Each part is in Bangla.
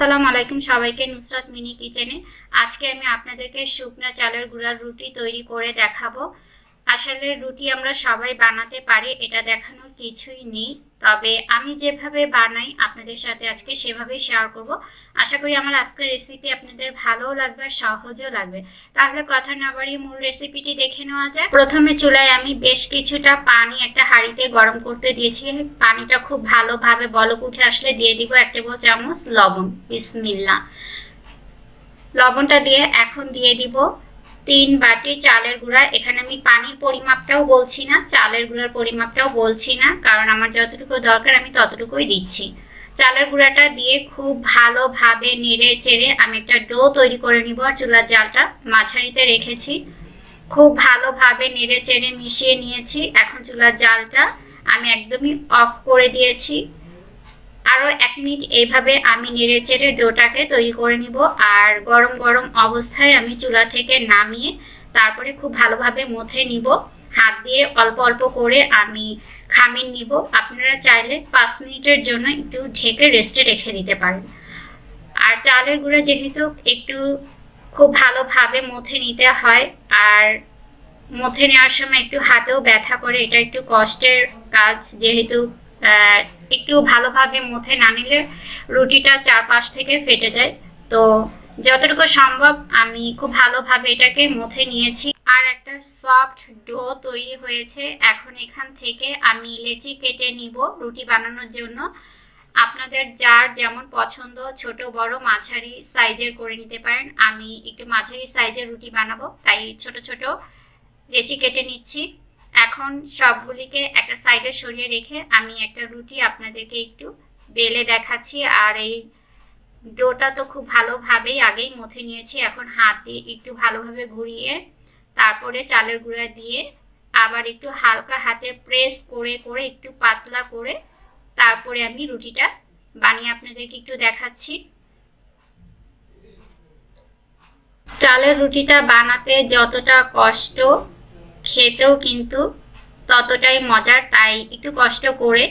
আসসালামু আলাইকুম সবাইকে নুসরাত মিনি কিচেনে। আজকে আমি আপনাদেরকে শুকনা চালের গুঁড়ার রুটি তৈরি করে দেখাবো। আসলে রুটি আমরা সবাই বানাতে পারি, এটা দেখানোর কিছুই নেই। তবে আমি যেভাবে বানাই, আপনাদের সাথে আজকে সেভাবেই শেয়ার করব। আশা করি আমার আজকের রেসিপি আপনাদের ভালোও লাগবে আর সহজও লাগবে। তাহলে কথা না বাড়িয়ে মূল রেসিপিটি দেখে নেওয়া যাক। প্রথমে চুলায় আমি বেশ কিছুটা পানি একটা হাঁড়িতে গরম করতে দিয়েছি। পানিটা খুব ভালোভাবে বলক উঠে আসলে দিয়ে দিব এক টেবিল চামচ লবণ বিসমিল্লা লবণটা দিয়ে এখন দিয়ে দিব তিন বাটি চালের গুঁড়া। এখানে আমি পানির পরিমাপটাও বলছি না, চালের গুঁড়ার পরিমাপটাও বলছি না, কারণ আমার যতটুকু দরকার আমি ততটুকুই দিচ্ছি। চালের গুঁড়াটা দিয়ে খুব ভালোভাবে নেড়ে চেড়ে আমি একটা ডো তৈরি করে নিব আর চুলার জালটা মাঝারিতে রেখেছি। খুব ভালোভাবে নেড়ে চেড়ে মিশিয়ে নিয়েছি। এখন চুলার জালটা আমি একদমই অফ করে দিয়েছি। আরও এক মিনিট এইভাবে আমি নেড়ে চেড়ে ডোটাকে তৈরি করে নিব। আর গরম গরম অবস্থায় আমি চুলা থেকে নামিয়ে তারপরে খুব ভালোভাবে মথে নিব। হাত দিয়ে অল্প অল্প করে আমি খামির নিব। আপনারা চাইলে পাঁচ মিনিটের জন্য একটু ঢেকে রেস্টে রেখে দিতে পারেন। আর চালের গুঁড়া যেহেতু একটু খুব ভালোভাবে মথে নিতে হয়, আর মথে নেওয়ার সময় একটু হাতেও ব্যথা করে, এটা একটু কষ্টের কাজ যেহেতু একটু ভালোভাবে মথে না নিলে রুটিটা চারপাশ থেকে ফেটে যায়। তো যতটুকু সম্ভব আমি খুব ভালোভাবে এটাকে মথে নিয়েছি। আর একটা সফট ডো তৈরি হয়েছে। এখন এখান থেকে আমি লেচি কেটে নিব রুটি বানানোর জন্য। আপনাদের যার যেমন পছন্দ, ছোট, বড়, মাঝারি সাইজের করে নিতে পারেন। আমি একটু মাঝারি সাইজের রুটি বানাবো, তাই ছোট ছোট লেচি কেটে নিচ্ছি। এখন সবগুলিকে একটা সাইডে সরিয়ে রেখে আমি একটা রুটি আপনাদেরকে একটু বেলে দেখাচ্ছি। আর এই ডোটা তো খুব ভালোভাবেই আগেই মথে নিয়েছি। এখন হাত দিয়ে একটু ভালোভাবে ঘুরিয়ে তারপরে চালের গুঁড়া দিয়ে আবার একটু হালকা হাতে প্রেস করে করে একটু পাতলা করে তারপরে আমি রুটিটা বানিয়ে আপনাদেরকে একটু দেখাচ্ছি। চালের রুটিটা বানাতে যতটা কষ্ট খেতেও কিন্তু ততটাই মজার, তাই একটু কষ্ট করে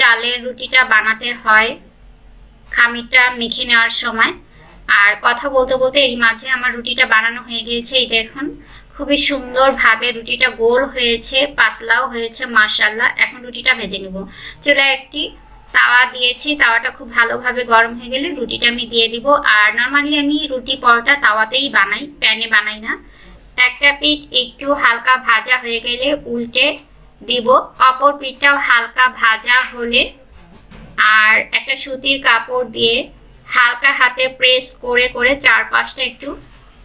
চালের রুটিটা বানাতে হয় খামিরটা মেখে নেওয়ার সময়। আর কথা বলতে বলতে এই মাঝে আমার রুটিটা বানানো হয়ে গিয়েছে, এই দেখুন। খুবই সুন্দরভাবে রুটিটা গোল হয়েছে, পাতলাও হয়েছে মাসাল্লাহ এখন রুটিটা ভেজে নেব। চলে একটি তাওয়া দিয়েছি, তাওয়াটা খুব ভালোভাবে গরম হয়ে গেলে রুটিটা আমি দিয়ে দিব। আর নর্মালি আমি রুটি পরোটা তাওয়াতেই বানাই, প্যানে বানাই না। একটা পিঠ একটু হালকা ভাজা হয়ে গেলে উল্টে দিব। অপর পিঠটাও হালকা ভাজা হলে আর একটা সুতির কাপড় দিয়ে হালকা হাতে প্রেস করে করে চারপাশটা একটু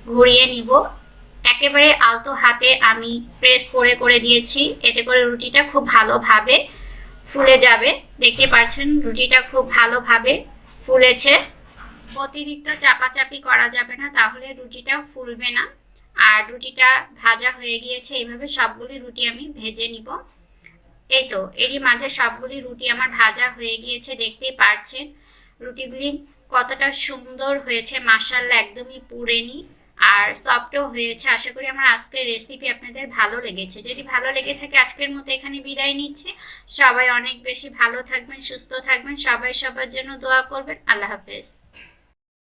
ঘুরিয়ে নিব। একেবারে আলতো হাতে আমি প্রেস করে করে দিয়েছি। এতে করে রুটিটা খুব ভালোভাবে ফুলে যাবে। দেখতে পাচ্ছেন, রুটিটা খুব ভালোভাবে ফুলেছে। অতিরিক্ত চাপাচাপি করা যাবে না, তাহলে রুটিটা ফুলবে না। আর রুটিটা ভাজা হয়ে গিয়েছে এইভাবে সবগুলি রুটি আমি ভেজে নিব। এই তো, এরই মাঝে সবগুলি রুটি আমার ভাজা হয়ে গিয়েছে, দেখতেই পারছেন। রুটিগুলি কতটা সুন্দর হয়েছে মাসাল্লা একদমই পুড়েনি আর সফটও হয়েছে। আশা করি আমার আজকের রেসিপি আপনাদের ভালো লেগেছে। যদি ভালো লেগে থাকে, আজকের মতো এখানে বিদায় নিচ্ছি। সবাই অনেক বেশি ভালো থাকবেন, সুস্থ থাকবেন। সবাই সবার জন্য দোয়া করবেন। আল্লাহ হাফেজ।